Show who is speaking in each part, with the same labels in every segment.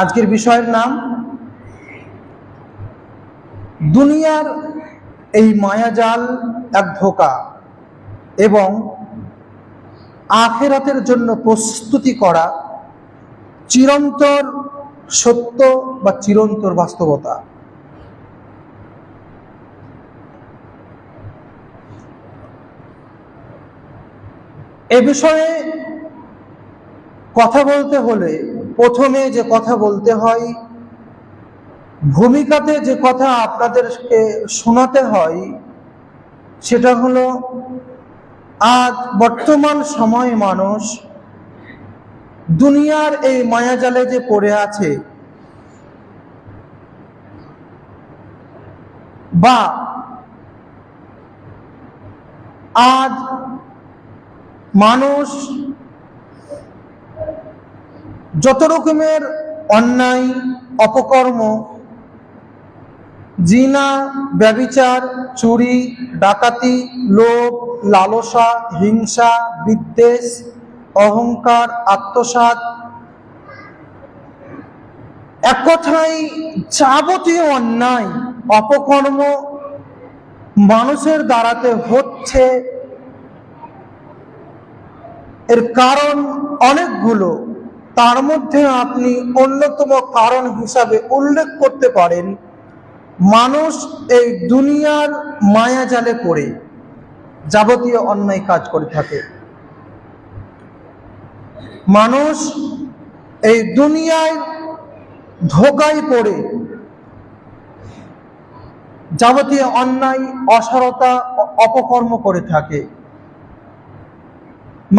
Speaker 1: আজকের বিষয়ের নাম, দুনিয়ার এই মায়াজাল এক ধোকা এবং আখেরাতের জন্য প্রস্তুতি করা চিরন্তর সত্য বা চিরন্তর বাস্তবতা। এ বিষয়ে কথা বলতে হলে প্রথমে যে কথা বলতে হয়, ভূমিকাতে যে কথা আপনাদেরকে শোনাতে হয়, সেটা হলো, আজ বর্তমান সময়ে মানুষ দুনিয়ার এই মায়াজালে যে পড়ে আছে, বা আজ মানুষ যত রকমের অন্যায়, অপকর্ম, জিনা, ব্যবিচার, চুরি, ডাকাতি, লোভ, লালসা, হিংসা, বিদ্বেষ, অহংকার আত্মসাত এক কথায় যাবতীয় অন্যায়, অপকর্ম মানুষের দ্বারাতে হচ্ছে। এর কারণ অনেকগুলো। তার মধ্যে আপনি অন্যতম কারণ হিসাবে উল্লেখ করতে পারেন, মানুষ এই দুনিয়ার মায়াজালে পড়ে, যাবতীয় অন্যায় কাজ করে থাকে। মানুষ এই দুনিয়ায় ধোকায় পড়ে, যাবতীয় অন্যায়, অসারতা, অপকর্ম করে থাকে।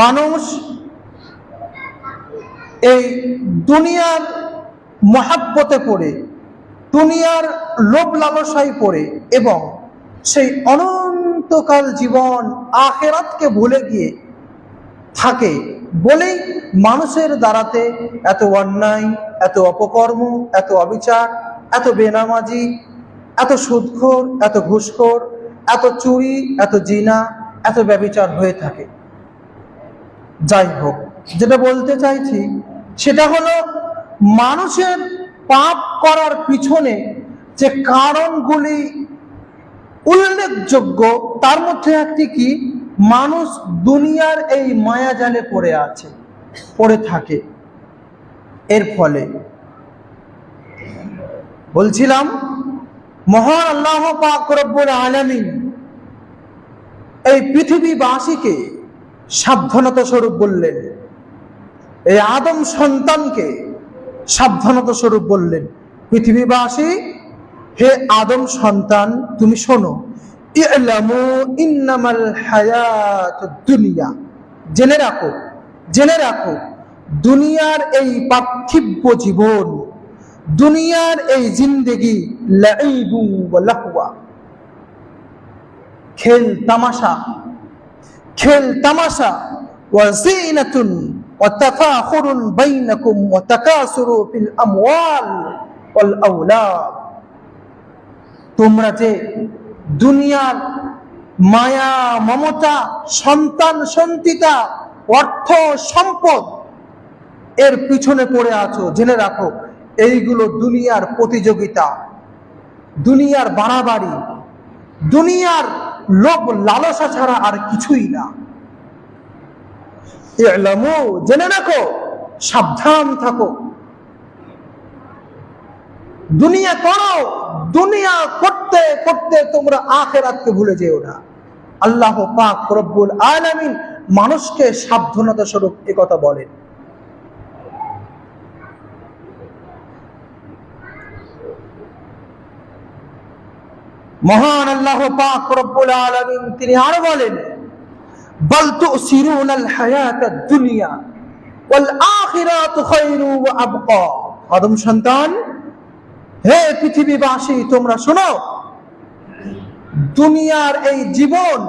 Speaker 1: মানুষ এই দুনিয়ার মহাব্বতে পড়ে, দুনিয়ার লোভ লালসায় পড়ে এবং সেই অনন্তকাল জীবন আখেরাতকে ভুলে গিয়ে থাকে বলেই মানুষের দ্বারাতে এত অন্যায়, এত অপকর্ম, এত অবিচার, এত বেনামাজি, এত সুদখোর, এত ঘুষখোর, এত চুরি, এত জিনা, এত ব্যবিচার হয়ে থাকে। যাই হোক, যেটা বলতে চাইছি সেটা হলো মানুষের পাপ করার পিছনে যে কারণগুলি উল্লেখযোগ্য, তার মধ্যে একটি কি? মানুষ দুনিয়ার এই মায়াজালে পড়ে আছে, পড়ে থাকে। এর ফলে বলছিলাম, মহান আল্লাহ পাক রব্বুল আলামিন এই পৃথিবীবাসীকে সাবধানতা স্বরূপ বললেন এই আদম সন্তানকে সাবধানতা স্বরূপ বললেন, পৃথিবীবাসী, হে আদম সন্তান, তুমি শোনো দুনিয়া। জেনে রাখো জেনে রাখো, দুনিয়ার এই পার্থিব্য জীবন, দুনিয়ার এই জিন্দেগি খেল তামাশা খেল তামাশা ওয়া তাকাসুরু ফিল আমওয়াল ওয়াল আওলাদ। তোমরা যে দুনিয়ার মায়া, মমতা, সন্তান, সন্তিতা, অর্থ, সম্পদ এর পিছনে পড়ে আছো, জেনে রাখো, এইগুলো দুনিয়ার প্রতিযোগিতা, দুনিয়ার বাড়াবাড়ি, দুনিয়ার লোভ লালসা ছাড়া আর কিছুই না। জেনে রাখো, সাবধান থাকো। দুনিয়া করো, দুনিয়া করতে করতে তোমরা আখেরাতকে ভুলে যেও না। আল্লাহ পাক রব্বুল আলামিন মানুষকে সাবধানতা স্বরূপ কথা বলেন। মহান আল্লাহ পাক রব্বুল আলামিন তিনি আরও বলেন হায়াত দুনিয়া, ওয়াল আখিরাতু খায়রু ওয়া আবকা। আদম সন্তান, হে পৃথিবীবাসী, তোমরা শোনো, দুনিয়ার এই জীবন,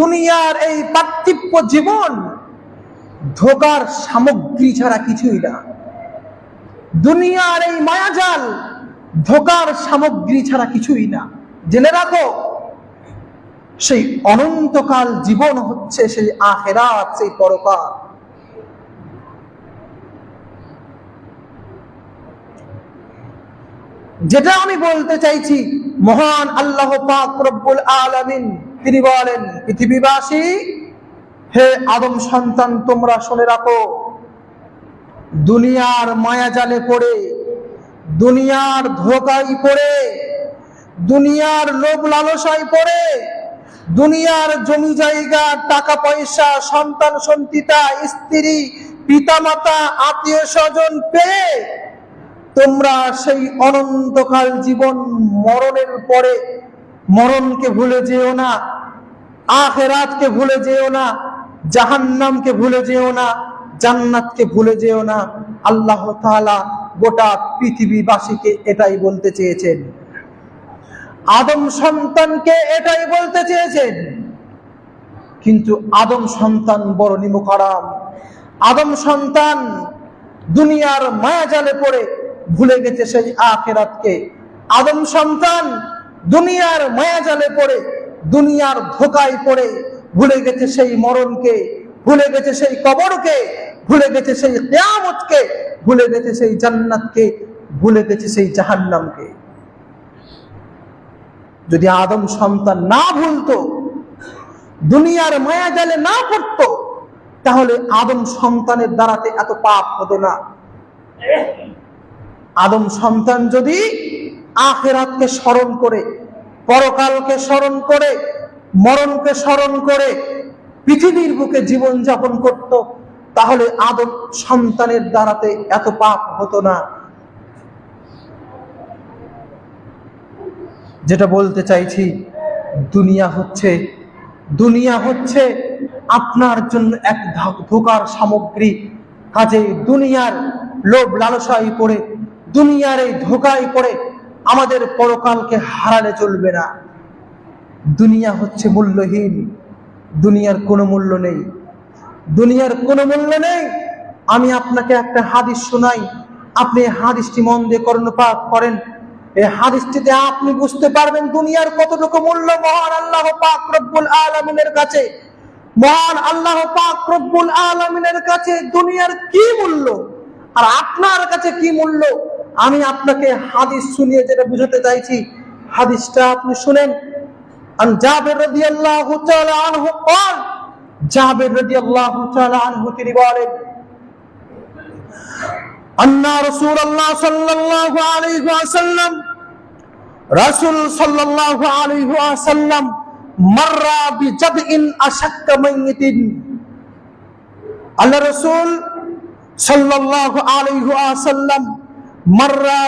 Speaker 1: দুনিয়ার এই পার্থিব্য জীবন, ধোকার সামগ্রী ছাড়া কিছুই না। দুনিয়ার এই মায়াজাল, ধোকার সামগ্রী ছাড়া কিছুই না। জেনে রাখো সেই অনন্তকাল জীবন হচ্ছে সেই আখেরাত, সেই পরকাল। যেটা আমি বলতে চাইছি, মহান আল্লাহ পাক রব্বুল তিনি বলেন, পৃথিবীবাসী, হে আদম সন্তান, তোমরা শুনে রাখো, দুনিয়ার মায়াজালে পড়ে, দুনিয়ার ধোকায় পড়ে, দুনিয়ার লোভ লালসায় পড়ে দুনিয়ার জমি জায়গা, টাকা পয়সা, সন্তান, সন্তিতা, স্ত্রী, পিতামাতা, আত্মীয় স্বজন পেয়ে তোমরা সেই অনন্তকাল জীবন মরণের পরে মরণকে ভুলে যেও না, আখেরাতকে ভুলে যেও না, জাহান্নামকে ভুলে যেও না, জান্নাতকে ভুলে যেও না। আল্লাহ তাআলা গোটা পৃথিবীবাসীকে এটাই বলতে চেয়েছেন। আদম সন্তানকে এটাই বলতে চেয়েছেন। কিন্তু আদম সন্তান বড় নিমকারাম আদম সন্তান দুনিয়ার মায়াজালে পড়ে ভুলে গেছে সেই আখেরাতকে। আদম সন্তান দুনিয়ার মায়াজালে পড়ে, দুনিয়ার ধোকায় পড়ে ভুলে গেছে সেই মরণকে, ভুলে গেছে সেই কবরকে, ভুলে গেছে সেই কেয়ামতকে, ভুলে গেছে সেই জান্নাতকে, ভুলে গেছে সেই জাহান্নামকে। যদি আদম সন্তান না ভুলতো, দুনিয়ার মায়াজালে না পড়তো, তাহলে আদম সন্তানের দ্বারাতে এত পাপ হতো না। আদম সন্তান যদি আখেরাতকে স্মরণ করে, পরকালকে স্মরণ করে, মরণকে স্মরণ করে, পৃথিবীর বুকে জীবন যাপন করত, তাহলে আদম সন্তানের দ্বারাতে এত পাপ হতো না। যেটা বলতে চাইছি, দুনিয়া হচ্ছে দুনিয়া হচ্ছে আপনার জন্য এক ধোকার সামগ্রী। কাজে দুনিয়ার লোভ লালসায় পড়ে, দুনিয়ার এই ধোকায় পড়ে আমাদের পরকালকে হারালে চলবে না। দুনিয়া হচ্ছে মূল্যহীন, দুনিয়ার কোনো মূল্য নেই। দুনিয়ার কোনো মূল্য নেই। আমি আপনাকে একটা হাদিস শোনাই। আপনি হাদিসটি মন দিয়ে কর্ণপাত করেন। এই হাদিসটিতে আপনি বুঝতে পারবেন দুনিয়ার কতটুকু মূল্য মহান আল্লাহ পাক রব্বুল আলমিনের কাছে মহান আল্লাহ পাক রব্বুল আলমিনের কাছে দুনিয়ার কি মূল্য আর আপনার কাছে কি মূল্য আমি আপনাকে হাদিস শুনিয়ে যেটা বুঝাতে চাইছি হাদিসটা আপনি শুনেন عن جابر رضي الله تعالى عنه قال جابر رضي الله تعالى عنه তিনি বলেন রসুল আল্লাহ মাররা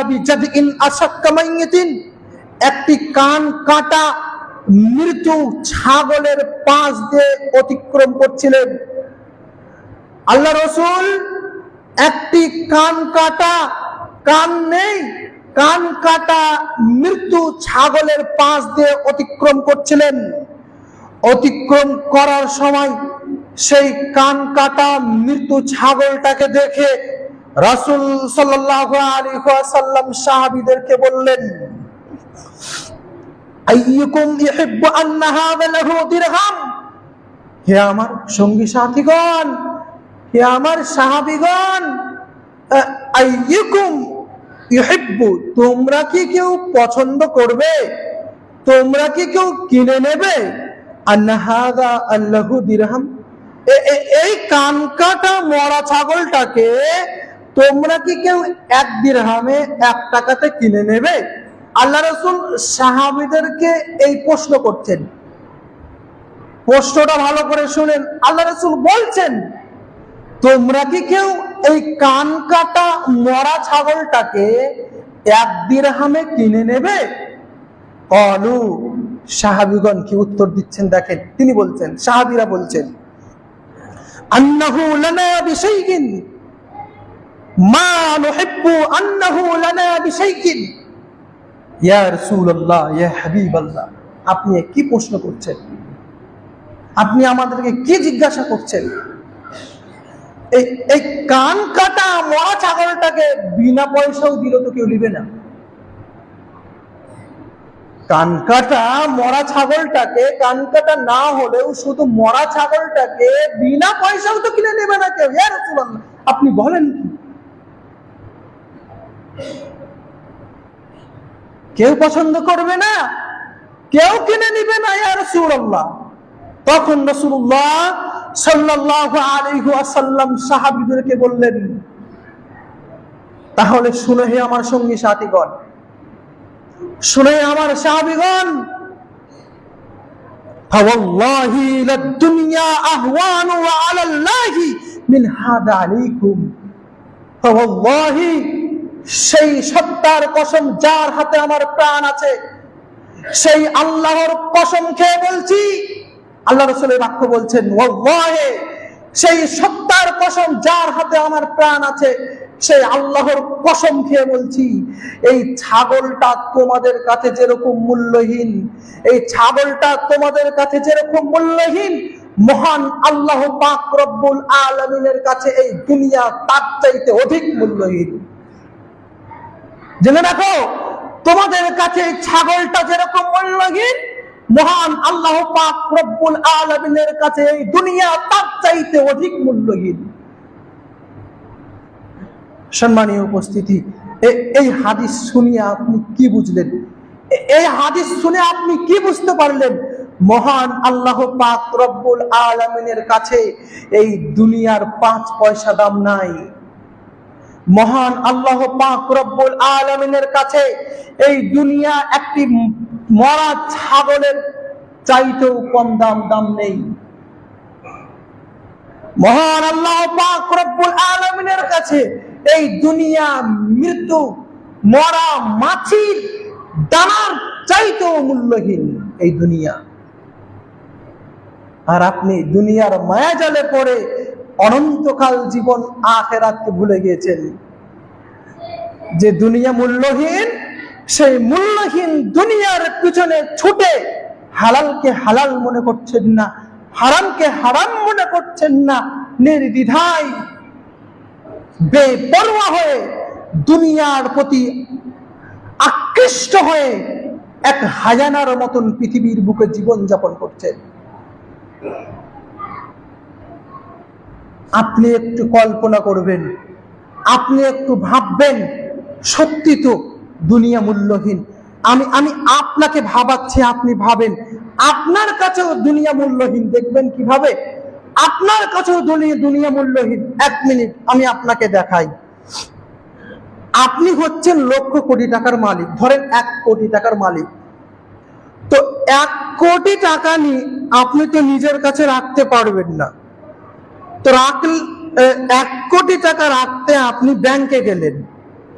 Speaker 1: একটি কান কাটা মৃত্যু ছাগলের পাশ দিয়ে অতিক্রম করছিলেন। আল্লাহ রসুল একটি কান কাটা, কান নেই। কান কাটা মৃত্যু ছাগলের পাশ দিয়ে অতিক্রম করছিলেন। অতিক্রম করার সময় সেই কান কাটা মৃত্যু ছাগলটাকে দেখে রাসুল সাল্লাম সাহাবিদেরকে বললেন হে আমার সঙ্গী সাথীগণ আমার সাহাবীগণ তোমরা কি কেউ পছন্দ করবে? তোমরা কি কেউ কিনে নেবে? এই কান কাটা মরা ছাগলটাকে তোমরা কি কেউ এক দিরহামে এক টাকাতে কিনে নেবে? আল্লাহ রসুল সাহাবিদেরকে এই প্রশ্ন করছেন। প্রশ্নটা ভালো করে শুনেন। আল্লাহ রসুল বলছেন তোমরা কি কেউ এই কান কাটা মরা ছাগলটাকে এক দিরহামে কিনে নেবে? কলু, সাহাবিগণ কি উত্তর দিচ্ছেন দেখেন। তিনি বলছেন, সাহাবিরা বলছেন আপনি কি প্রশ্ন করছেন? আপনি আমাদেরকে কি জিজ্ঞাসা করছেন? এই কান কাটা মরা ছাগলটাকে বিনা পয়সাও দিল তো কেউ নিবে না। মরা ছাগলটাকে না হলেও শুধু মরা ছাগলটাকে বিনা পয়সাও তো কিনে নেবে না কেউ। রাসূলুল্লাহ, আপনি বলেন কি? কেউ পছন্দ করবে না, কেউ কিনে নিবে না, ইয়া রাসূলুল্লাহ। তখন রাসূলুল্লাহ সাহাবিদেরকে বললেন, তাহলে শুনে হে আমার সঙ্গী সাথীগণ, শুনে আমার সাহাবিগণ সেই সত্তার কসম যার হাতে আমার প্রাণ আছে, সেই আল্লাহর কসম খেয়ে বলছি আল্লাহ রসুলের বাক্য বলছেন সেই সত্তার কসম যার হাতে আমার প্রাণ আছে, সেই আল্লাহর কসম খেয়ে বলছি, এই ছাগলটা তোমাদের কাছে যেরকম মূল্যহীন, এই ছাগলটা তোমাদের কাছে যেরকম মূল্যহীন, মহান আল্লাহ পাক আলমিনের কাছে এই দুনিয়া তার চাইতে অধিক মূল্যহীন। জেনে রাখো, তোমাদের কাছে এই ছাগলটা যেরকম মূল্যহীন মহান আল্লাহ পাক আলমিনের কাছে এই দুনিয়া তার চাইতে অধিক মূল্যহীন। সম্মানীয় উপস্থিতি এই হাদিস শুনিয়ে আপনি কি বুঝলেন? এই হাদিস শুনে আপনি কি বুঝতে পারলেন? মহান আল্লাহ পাক রব্বুল আলমিনের কাছে এই দুনিয়ার পাঁচ পয়সা দাম নাই। মহান আল্লাহ পাক রব্বুল আলমিনের কাছে এই দুনিয়া একটি মরা ছাগলের চাইতেও কম দাম দাম নেই। মহান আল্লাহ আলমিনের কাছে এই দুনিয়া মৃত্যু, মরা মাছির দানার চাইতেও মূল্যহীন এই দুনিয়া। আর আপনি দুনিয়ার মায়া জালে পড়ে অনন্তকাল জীবন আখেরাতকে ভুলে গিয়েছেন। যে দুনিয়া মূল্যহীন সেই মূল্যহীন দুনিয়ার পিছনে ছুটে হালালকে হালাল মনে করছেন না, হারামকে হারাম মনে করছেন না, নির্দ্বিধায় বেপরোয়া হয়ে দুনিয়ার প্রতি আকৃষ্ট হয়ে এক হাজানার মতন পৃথিবীর বুকে জীবন যাপন করছেন। আপনি একটু কল্পনা করবেন, আপনি একটু ভাববেন, সত্যি তো দুনিয়া মূল্যহীন আমি আমি আপনাকে ভাবাচ্ছি, আপনি ভাবেন। আপনার কাছেও দুনিয়া মূল্যহীন দেখবেন কীভাবে? আপনার কাছেও দুনিয়া দুনিয়া মূল্যহীন এক মিনিট, আমি আপনাকে দেখাই। আপনি হচ্ছেন লক্ষ কোটি টাকার মালিক। ধরেন এক কোটি টাকার মালিক। তো এক কোটি টাকা নিয়ে আপনি তো নিজের কাছে রাখতে পারবেন না। তো রাখল এক কোটি টাকা রাখতে আপনি ব্যাংকে গেলেন।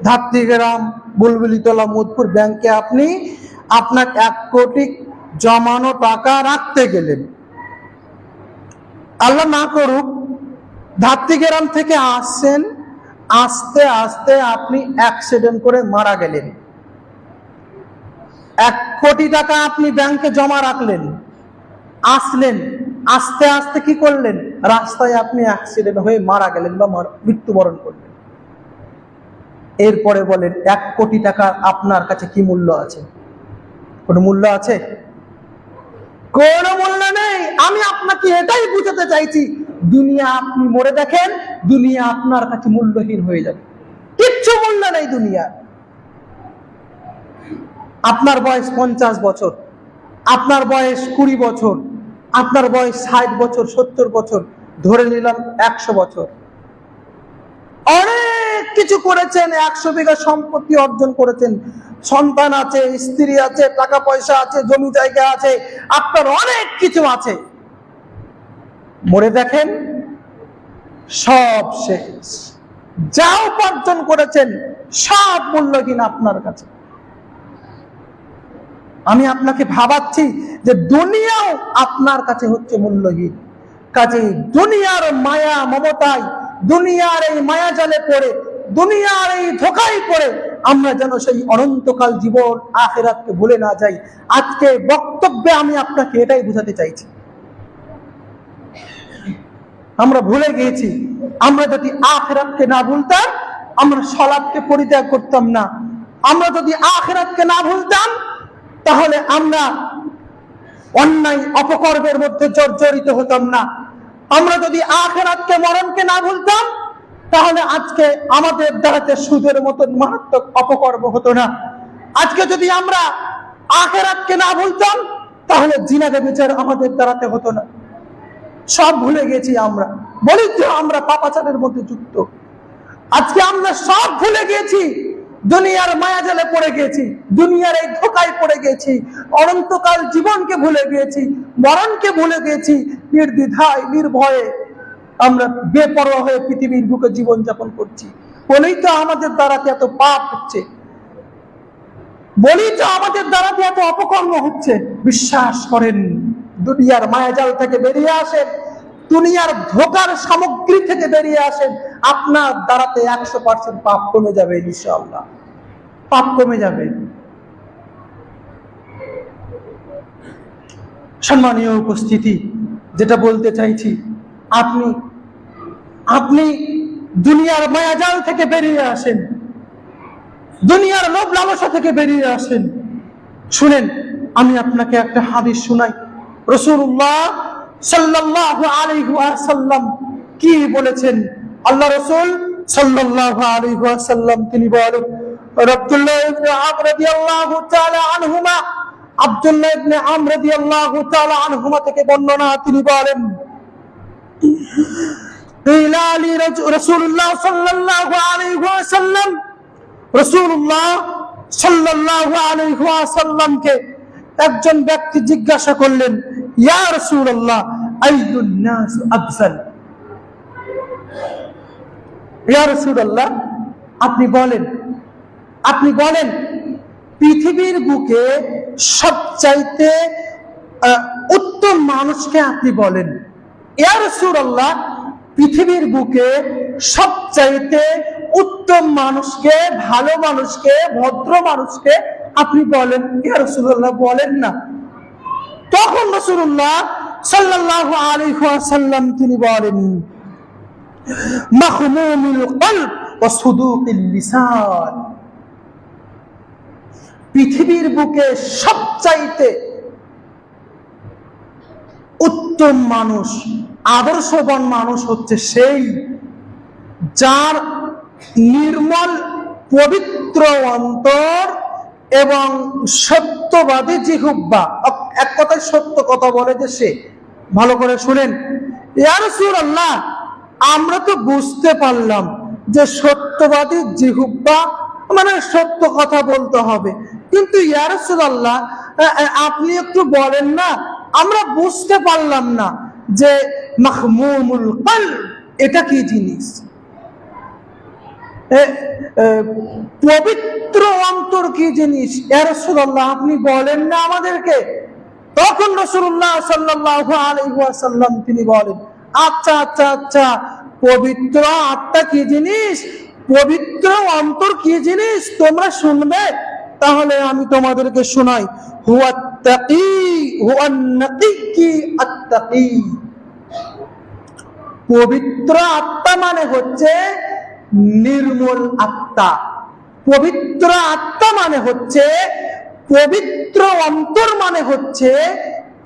Speaker 1: ধাত্রীগ্রাম, বুলবুলিতলা, মুদপুর ব্যাংকে আপনি আপনার এক কোটি জমানো টাকা রাখতে গেলেন। আল্লাহ না করুক, ধাত্রীগ্রাম থেকে আসছেন, আস্তে আস্তে আপনি অ্যাক্সিডেন্ট করে মারা গেলেন। এক কোটি টাকা আপনি ব্যাংকে জমা রাখলেন, আসলেন, আস্তে আস্তে কি করলেন? রাস্তায় আপনি অ্যাক্সিডেন্ট হয়ে মারা গেলেন বা মৃত্যুবরণ করলেন। এরপরে বলেন এক কোটি টাকা আপনার কাছে কি মূল্য আছে? কোনো মূল্য আছে? কোনো মূল্য নেই। আমি আপনাকে এটাই বুঝাতে চাইছি, দুনিয়া আপনি মরে দেখেন, দুনিয়া আপনার কাছে মূল্যহীন হয়ে যাবে। কিচ্ছু মূল্য নেই দুনিয়ার আপনার বয়স পঞ্চাশ বছর, আপনার বয়স কুড়ি বছর, আপনার বয়স ষাট বছর, সত্তর বছর, ধরে নিলাম একশো বছর। কিছু করেছেন, একশো বিঘা সম্পত্তি অর্জন করেছেন। সন্তান আছে, স্ত্রী আছে, টাকা পয়সা আছে, জমি জায়গা আছে, আপনার অনেক কিছু আছে। মরে দেখেন, সব শেষ। যা উপার্জন করেছেন, সব মূল্যহীন আপনার কাছে। আমি আপনাকে ভাবাচ্ছি যে দুনিয়াও আপনার কাছে হচ্ছে মূল্যহীন। কাজে দুনিয়ার মায়া মমতায়, দুনিয়ার এই মায়া জালে পড়ে দুনিয়ার এই ধোকায় পড়ে আমরা যেন সেই অনন্তকাল জীবন আখেরাতকে ভুলে না যাই। আজকে বক্তব্যে আমি আপনাকে এটাই বুঝাতে চাইছি। আমরা ভুলে গিয়েছি, আমরা যদি আখেরাতকে না ভুলতাম, আমরা সলাদকে পরিত্যাগ করতাম না। আমরা যদি আখেরাতকে না ভুলতাম, তাহলে আমরা অন্যায় অপকর্মের মধ্যে জর্জরিত হতাম না। আমরা যদি আখেরাতকে মরণকে না ভুলতাম তাহলে আজকে আমাদের দ্বারাতে সুদের মতন মারাত্মক অপকর্ম হতো না। আজকে যদি আমরা আখেরাতকে না ভুলতাম, তাহলে জিনাকে বিচার আমাদের দ্বারাতে হতো না। সব ভুলে গেছি আমরা। বলি তো, আমরা পাপাচারের মধ্যে যুক্ত। আজকে আমরা সব ভুলে গেছি। দুনিয়ার মায়াজালে পড়ে গেছি। দুনিয়ার এই ধোকায় পড়ে গেছি। অনন্তকাল জীবনকে ভুলে গিয়েছি মরণকে ভুলে গেছি। নির্দ্বিধায়, নির্ভয়ে আমরা বেপরোয়া হয়ে পৃথিবীর বুকে জীবন যাপন করছি। বলেই তো আমাদের দ্বারাতে এত পাপ হচ্ছে। বলি তো আমাদের দ্বারাতে এত অপকর্ম হচ্ছে। বিশ্বাস করেন, দুনিয়ার মায়াজাল থেকে বেরিয়ে আসেন, দুনিয়ার ধোকার সামগ্রী থেকে বেরিয়ে আসেন। আপনার দ্বারাতে একশো পার্সেন্ট পাপ কমে যাবে ইনশাআল্লাহ। পাপ কমে যাবে। সম্মানীয় উপস্থিতি, যেটা বলতে চাইছি, আপনি আপনি দুনিয়ার মায়াজাল থেকে বেরিয়ে আসেন। দুনিয়ার লোভ লালসা থেকে বেরিয়ে আসেন। শুনেন, আমি আপনাকে একটা হাদিস শোনাই। রসুল্লাহ সাল্লাল্লাহু আলাইহি ওয়াসাল্লাম কি বলেছেন? আল্লাহ রসুল সাল্লাল্লাহু আলাইহি ওয়াসাল্লাম তিনি বলেন তাআলা আনহুমা আনহুমা থেকে বর্ণনা তিনি বলেন قيل لي رسول الله صلى الله عليه وسلم রসুল্লাহ সাল্লাহ আলহাসাল্লামকে একজন ব্যক্তি জিজ্ঞাসা করলেন ইয়া রসুল্লাহ আইয়ুন্নাস আফজাল ইয়া রসুল্লাহ আপনি বলেন আপনি বলেন পৃথিবীর বুকে সবচাইতে আহ, উত্তম মানুষকে আপনি বলেন ইয়া রসুল্লাহ পৃথিবীর বুকে সবচাইতে উত্তম মানুষকে, ভালো মানুষকে, ভদ্র মানুষকে আপনি বলেন, ইয়া রসুল্লাহ বলেন না। তখন রসুল্লাহ সাল্লাহ আলিহাসাল্লাম তিনি বলেন পৃথিবীর বুকে সবচাইতে উত্তম মানুষ আদর্শবান মানুষ হচ্ছে সেই যার নির্মল, পবিত্র অন্তর এবং সত্যবাদী জিহুব্বা এক কথায় সত্য কথা বলে যে সে। ভালো করে শুনেন। আল্লাহ আমরা তো বুঝতে পারলাম যে সত্যবাদী জিহুব্বা মানে সত্য কথা বলতে হবে। কিন্তু ইয়ারসুল আল্লাহ আপনি একটু বলেন না, আমরা বুঝতে পারলাম না। যে মাহমুমুল কল এটা কি জিনিস? পবিত্র অন্তর কি জিনিস? রসুল্লাহ আপনি বলেন না আমাদেরকে। তখন রসুল্লাহ সাল্লাহ আলহাসাল্লাম তিনি বলেন আচ্ছা আচ্ছা আচ্ছা পবিত্র আত্মা কি জিনিস? পবিত্র অন্তর কি জিনিস? তোমরা শুনবে। তাহলে আমি তোমাদেরকে শোনাই পবিত্র আত্মা মানে হচ্ছে নির্মল আত্মা। পবিত্র আত্মা মানে হচ্ছে পবিত্র অন্তর মানে হচ্ছে,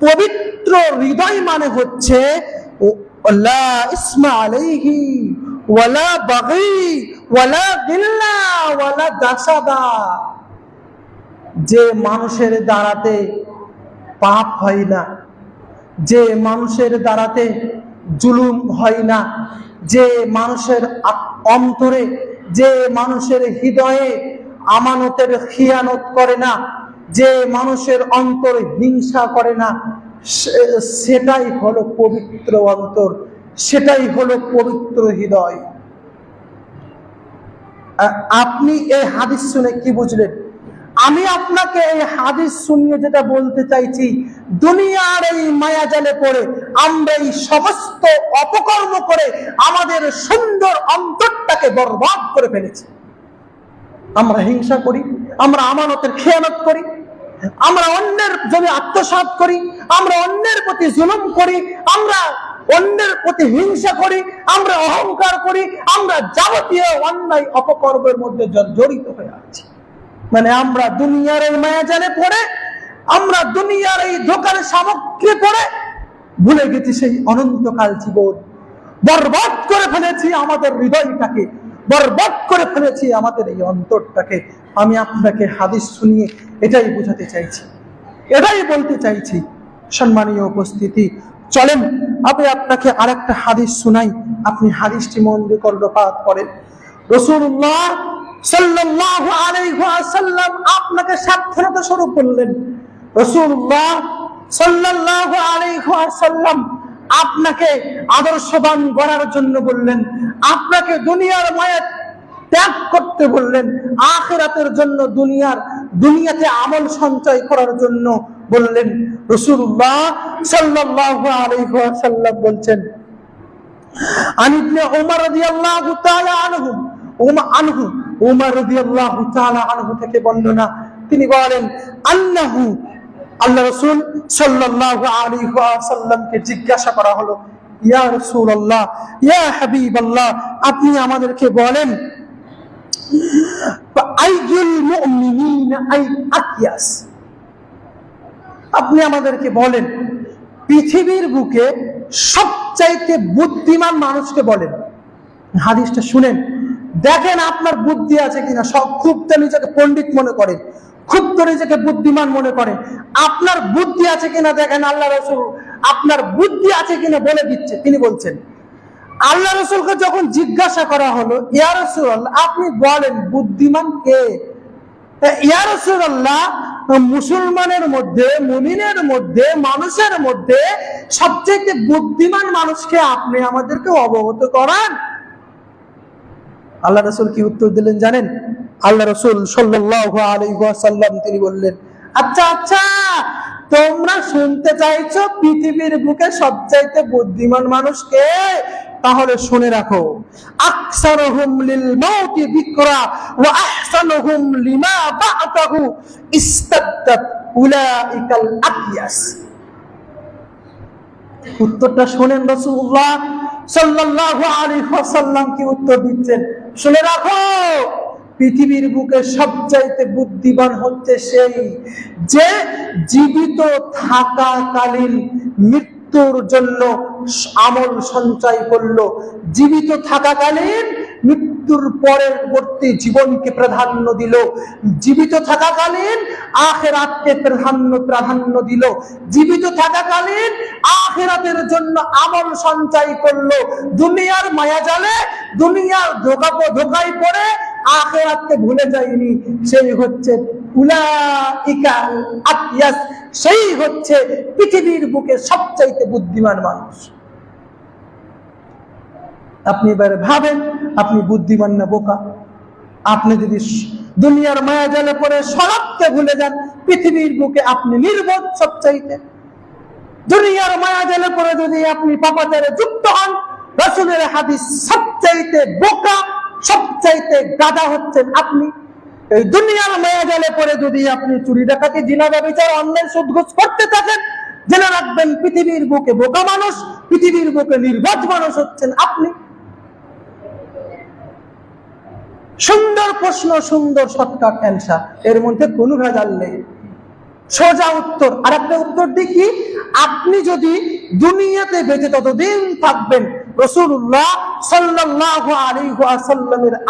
Speaker 1: পবিত্র হৃদয় মানে হচ্ছে ও- লা ইসমা আলাইহি দাসাদা যে মানুষের দ্বারাতে পাপ হয় না, যে মানুষের দ্বারাতে জুলুম হয় না, যে মানুষের অন্তরে, যে মানুষের হৃদয়ে আমানতের খিয়ানত করে না, যে মানুষের অন্তর হিংসা করে না সেটাই হলো পবিত্র অন্তর, সেটাই হলো পবিত্র হৃদয়। আপনি এই হাদিস শুনে কি বুঝলেন? আমি আপনাকে এই হাদিস শুনিয়ে যেটা বলতে চাইছি, দুনিয়ার এই মায়াজালে পড়ে, আমরা এই সমস্ত অপকর্ম করে আমাদের সুন্দর অন্তরটাকে বরবাদ করে ফেলেছি। আমরা হিংসা করি, আমরা আমানতের খেয়ানত করি, আমরা অন্যের জমি আত্মসাৎ করি, আমরা অন্যের প্রতি জুলুম করি, আমরা অন্যের প্রতি হিংসা করি, আমরা অহংকার করি, আমরা যাবতীয় অন্যায় অপকর্মের মধ্যে জড়িত হয়ে আছি। মানে আমরা দুনিয়ার এই মায়াজালে পড়ে, আমরা দুনিয়ার এই দোকানে সামগ্রী পড়ে, ভুলে গেছি সেই অনন্তকাল জীবন। বরবাদ করে ফেলেছি আমাদের হৃদয়টাকে, বরবাদ করে ফেলেছি আমাদের এই অন্তরটাকে। আমি আপনাকে হাদিস শুনিয়ে এটাই বোঝাতে চাইছি, এটাই বলতে চাইছি, সম্মানীয় উপস্থিতি। চলেন, আমি আপনাকে আরেকটা হাদিস শুনাই। আপনি হাদিসটি মন দিয়ে কর্ণপাত করেন। রসুল্লাহ সাল্লাল্লাহু আলাইহি ওয়াসাল্লাম আপনাকে সাক্ষরতা শুরু করলেন রাসূলুল্লাহ সাল্লাল্লাহু আলাইহি ওয়াসাল্লাম আপনাকে আদর্শবান গড়ার জন্য বললেন, আপনাকে দুনিয়ার মায়া ত্যাগ করতে বললেন, আখেরাতের জন্য দুনিয়ার, দুনিয়াতে আমল সঞ্চয় করার জন্য বললেন। রসুল্লাহ সাল্লাহ আলহাসাল্লাম বলছেন আনিবনে ওমর রাদিয়াল্লাহু তাআলা আনহু ওম আনহু উমর তাআলা আনহু থেকে বর্ণনা। তিনি বলেন আন্নাহু আল্লাহ রাসূল সাল্লাল্লাহু আলাইহি ওয়াসাল্লামকে জিজ্ঞাসা করা হলো, ইয়া রাসূলুল্লাহ, ইয়া হাবিবাল্লাহ, আপনি আমাদেরকে বলেন মুমিনিনা আই আকিয়াস আপনি আমাদেরকে বলেন, পৃথিবীর বুকে সবচাইতে বুদ্ধিমান মানুষকে বলেন। হাদিসটা শুনেন দেখেন আপনার বুদ্ধি আছে কিনা, সব খুব তো নিজেকে পণ্ডিত মনে করেন খুব তো নিজেকে বুদ্ধিমান মনে করে। আপনার বুদ্ধি আছে কিনা দেখেন আল্লাহ রসুল, আপনার বুদ্ধি আছে কিনা বলে দিচ্ছে। তিনি বলছেন, আল্লাহ রসুলকে যখন জিজ্ঞাসা করা হলো, ইয়া রসুল আপনি বলেন বুদ্ধিমান কে? ইয়া রসুল্লাহ মুসলমানের মধ্যে, মুমিনের মধ্যে, মানুষের মধ্যে সবচেয়ে বুদ্ধিমান মানুষকে আপনি আমাদেরকে অবগত করান। আল্লাহ রসুল কি উত্তর দিলেন জানেন? আল্লাহ রসুল সাল্লাহ আলাইসাল্লাম তিনি বললেন আচ্ছা আচ্ছা তোমরা শুনতে চাইছো পৃথিবীর বুকে সবচাইতে বুদ্ধিমান মানুষকে? তাহলে শুনে রাখো। উত্তরটা শোনেন রাসূলুল্লাহ। কি উত্তর দিচ্ছেন? শুনে রাখো, পৃথিবীর বুকে সবচাইতে বুদ্ধিমান হচ্ছে সেই যে জীবিত থাকাকালীন মৃত্যুর জন্য আমল সঞ্চয় করল। জীবিত থাকাকালীন মৃত্যুর পরের পরবর্তী জীবনকে প্রাধান্য দিল। জীবিত থাকাকালীন আখের আখেরাতকে প্রাধান্য প্রাধান্য দিল। জীবিত থাকাকালীন আখেরাতের জন্য আমল সঞ্চয় করল। দুনিয়ার মায়া জালে দুনিয়ার ধোকা, ধোকায় পড়ে আখেরাতকে ভুলে যায়নি। সেই হচ্ছে সেই হচ্ছে পৃথিবীর বুকে সবচাইতে বুদ্ধিমান মানুষ। আপনি এবারে ভাবেন, আপনি বুদ্ধিমান না বোকা। আপনি যদি দুনিয়ার মায়া জালে পরে সড়ককে ভুলে যান, পৃথিবীর বুকে আপনি নির্বোধ সবচাইতে। দুনিয়ার মায়া জালে পরে যদি আপনি পাপাচারে যুক্ত হন, রসুলের হাদিস সবচাইতে বোকা, সবচাইতে গাদা হচ্ছেন আপনি। এই দুনিয়ার মায়া জালে পরে যদি আপনি চুরি ডাকাতি জিনা বিচার, অন্যায়, সুদঘোষ করতে থাকেন, জেনে রাখবেন পৃথিবীর বুকে বোকা মানুষ, পৃথিবীর বুকে নির্বোধ মানুষ হচ্ছেন আপনি। সুন্দর প্রশ্ন, সুন্দর শর্টকাট অ্যান্সার এর মধ্যে কোনো ভেজাল নেই। সোজা উত্তর। আর একটা উত্তর দেখি আপনি যদি দুনিয়াতে বেঁচে ততদিন থাকবেন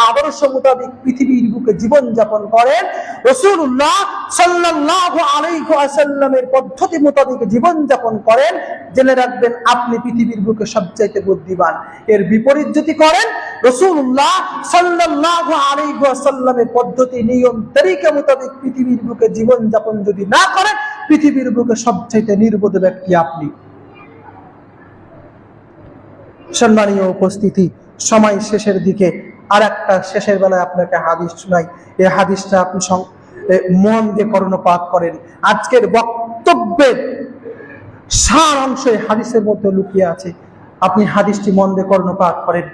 Speaker 1: আদর্শ পৃথিবীর বুকে জীবন যাপন করেন। রসুল্লাহ সাল্লাহ যাপন করেন। জেনে রাখবেন, আপনি পৃথিবীর বুকে সবচাইতে বুদ্ধিমান। এর বিপরীত যদি করেন, রসুল্লাহ সাল্লাহ আলিহাসাল্লামের পদ্ধতি, নিয়ম, তরিকা মোতাবেক পৃথিবীর বুকে জীবন যাপন যদি না করেন, পৃথিবীর বুকে সবচাইতে নির্বোধ ব্যক্তি আপনি। সম্মানীয় উপস্থিতি, সময় শেষের দিকে আর একটা শেষের বেলায় আপনাকে হাদিস শোনাই। এই হাদিসটা আপনি মন দিয়ে কর্ণপাত করেন। আজকের বক্তব্যের সার অংশ এই হাদিসের মধ্যে লুকিয়ে আছে। আপনি হাদিসটি মন দিয়ে কর্ণপাত করেন।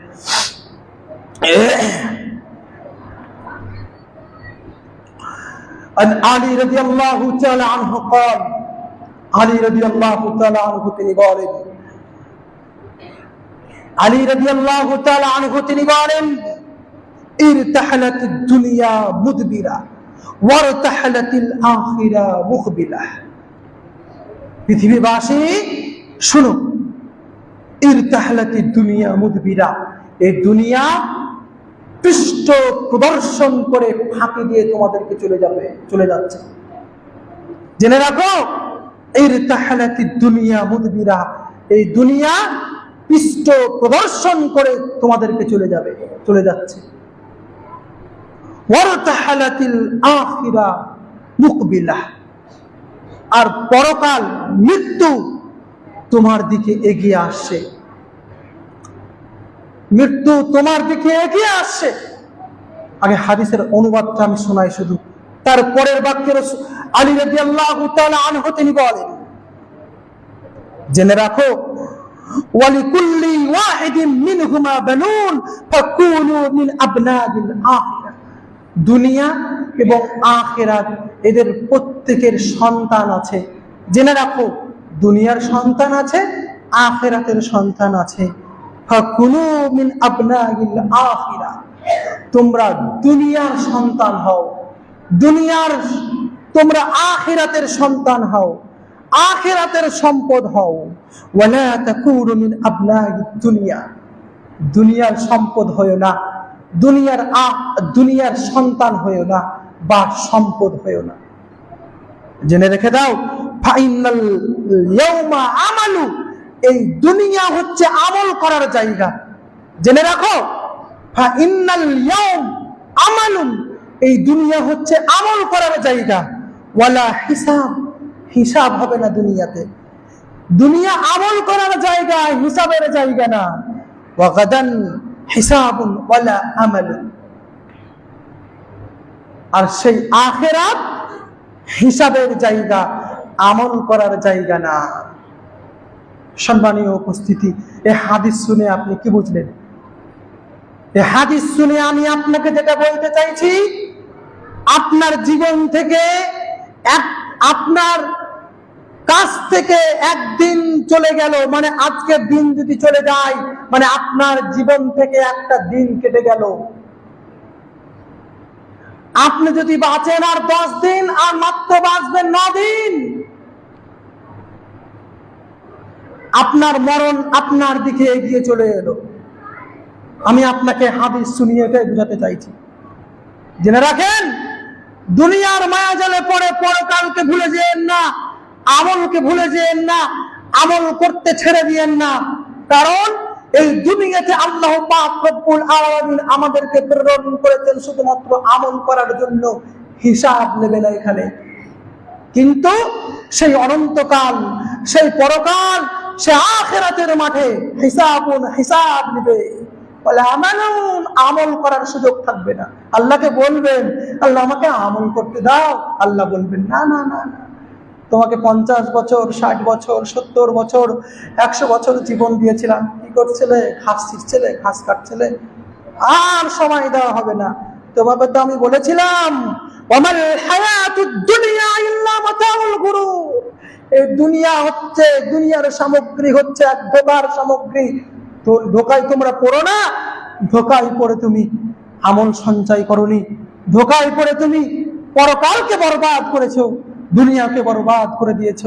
Speaker 1: আলী রবি আল্লাহ আলী রবি আল্লাহ তিনি বলেন আলী রাদিয়াল্লাহু তাআলা আনহু তিনি বলেন দুনিয়া মুদবিরা দুনিয়া মুদবিরা, এই দুনিয়া পৃষ্ঠ প্রদর্শন করে ফাঁকি দিয়ে তোমাদেরকে চলে যাবে, চলে যাচ্ছে। জেনে রাখো এই তাহালাতি দুনিয়া মুদবিরা, এই দুনিয়া পৃষ্ঠ প্রদর্শন করে তোমাদেরকে চলে যাবে, চলে যাচ্ছে। আর পরকাল মৃত্যু তোমার দিকে এগিয়ে আসছে। মৃত্যু তোমার দিকে এগিয়ে আসছে। আগে হাদিসের অনুবাদটা আমি শোনাই শুধু। তার পরের বাক্যের আলী রাজি আল্লাহ তিনি বলেন, জেনে রাখো ওয়ালিকুল্লি ওয়াহিদিন মিনহুমা বানুন ফাকুনু মিন আবনাদিল আখিরা দুনিয়া এবং আখিরাত এদের প্রত্যেকের সন্তান আছে। জেনে রাখো, দুনিয়ার সন্তান আছে, আখেরাতের সন্তান আছে। তোমরা দুনিয়ার সন্তান হও। দুনিয়ার তোমরা আখেরাতের সন্তান হও। আখিরাতের সম্পদ হও। দুনিয়া। দুনিয়ার সম্পদ হয়েও না। দুনিয়ার দুনিয়ার সন্তান হয়েও না বা সম্পদ হয়েও না। জেনে রেখে দাও, ফাইনাল আমালু। এই দুনিয়া হচ্ছে আমল করার জায়গা। জেনে রাখো আমালুন। এই দুনিয়া হচ্ছে আমল করার জায়গা। ওয়ালা হিসাব হিসাব হবে না দুনিয়াতে। দুনিয়া আমল করার জায়গা, হিসাবের জায়গা না। ওয়াগাদান হিসাবুন ওয়ালা আমালুন। আর সেই আখেরাত হিসাবের জায়গা, আমল করার জায়গা না। সম্মানীয় উপস্থিতি, এ হাদিস শুনে আপনি কি বুঝলেন? এ হাদিস শুনে আমি আপনাকে যেটা বলতে চাইছি, আপনার জীবন থেকে এক আপনার কাছ থেকে একদিন চলে গেল মানে আজকের দিন যদি চলে যায় মানে আপনার জীবন থেকে একটা দিন কেটে গেল। আপনি যদি বাঁচেন আর দশ দিন, আর মাত্র বাঁচবেন ন দিন। আপনার মরণ আপনার দিকে এগিয়ে চলে এলো। আমি আপনাকে হাদিস শুনিয়ে বোঝাতে চাইছি। জেনে রাখেন, দুনিয়ার মায়া জালে পড়ে, পরকালকে ভুলে যেন না। আমলকে ভুলে যেন না, আমল করতে ছেড়ে দিয়েন না। কারণ এই দুনিয়াতে আল্লাহ আমাদেরকে প্রেরণ করেছেন শুধুমাত্র আমল করার জন্য। হিসাব নেবে না এখানে। কিন্তু সেই অনন্তকাল, সেই পরকাল, সে আখেরাতের মাঠে হিসাবুন হিসাব নেবে। বলে আমল করার সুযোগ থাকবে না। আল্লাহকে বলবেন, আল্লাহ আমাকে আমল করতে দাও। আল্লাহ বলবেন, না না না না। তোমাকে পঞ্চাশ বছর, ষাট বছর, সত্তর বছর, একশো বছর জীবন দিয়েছিলাম। কি করছিলে? ঘাস ছিঁড়ছিলে, ঘাস কাটছিলে। আর সময় দেওয়া হবে না। তোমাকে তো আমি বলেছিলাম এই দুনিয়া হচ্ছে, দুনিয়ার সামগ্রী হচ্ছে এক সামগ্রী। তোমরা পড়ো না তুমি আমল সঞ্চয় তুমি পরকালকে বরবাদ করেছ। দুনিয়াকে বরবাদ করে দিয়েছ।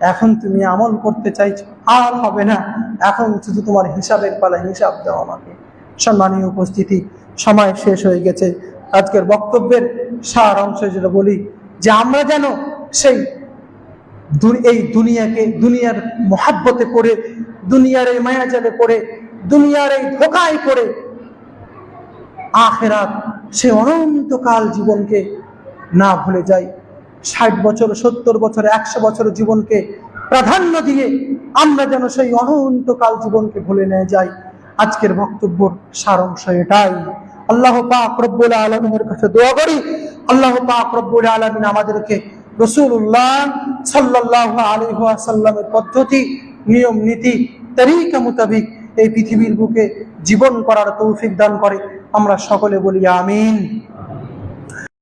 Speaker 1: এখন তুমি আমল করতে চাইছো। আর হবে না। এখন শুধু তোমার হিসাবের পালা, হিসাব দাও আমাকে। সম্মানীয় উপস্থিতি, সময় শেষ হয়ে গেছে। আজকের বক্তব্যের সার অংশ যেটা বলি যে আমরা যেন সেই এই দুনিয়াকে, দুনিয়ার মহাব্বতে পড়ে, দুনিয়ার এই মায়াজালে পড়ে, দুনিয়ার এই ধোকায় পড়ে, আখেরাত সে অনন্তকাল জীবনকে না ভুলে যায় ষাট বছর, সত্তর বছর, একশো বছর জীবনকে প্রাধান্য দিয়ে আমরা যেন সেই অনন্তকাল জীবনকে ভুলে নিয়ে যাই। আজকের বক্তব্যর সারাংশ এটাই। আল্লাহ পাক আলমিনের কাছে দোয়া করি। আল্লাহ পাক আলমিন আমাদেরকে রসুল্লাহ সাল্লাহ আলহাসাল্লামের পদ্ধতি, নিয়ম, নীতি, তরিকা মোতাবিক এই পৃথিবীর বুকে জীবন করার তৌফিক দান করে। আমরা সকলে বলি আমিন।